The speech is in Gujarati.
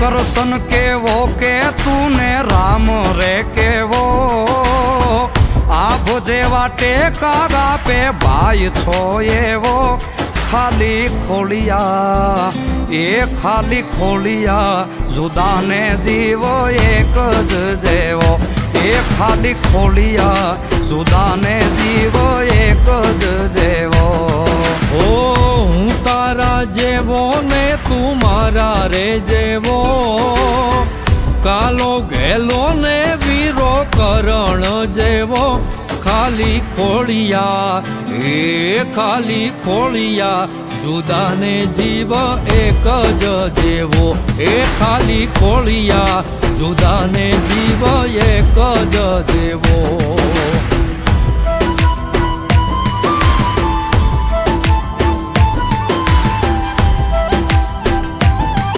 કરશન કેવો કે તું ને રામ રે કેવો? આભ જેવા ટેકા પે ભાઈ છો એવો? ખાલી ખોલિયા એ ખાલી ખોલિયા જુદાને જીવો એક જ જેવો. એ ખાલી ખોલિયા જુદાને જીવો જેવો ને તું મારા રે જેવો. કાલો ગેલો ને વીરો કરણ જેવો. ખાલી ખોળિયા, એ ખાલી ખોળિયા, જુદાને જીવ એક જ જેવો. એ ખાલી ખોળિયા, જુદાને જીવ એક જ જેવો.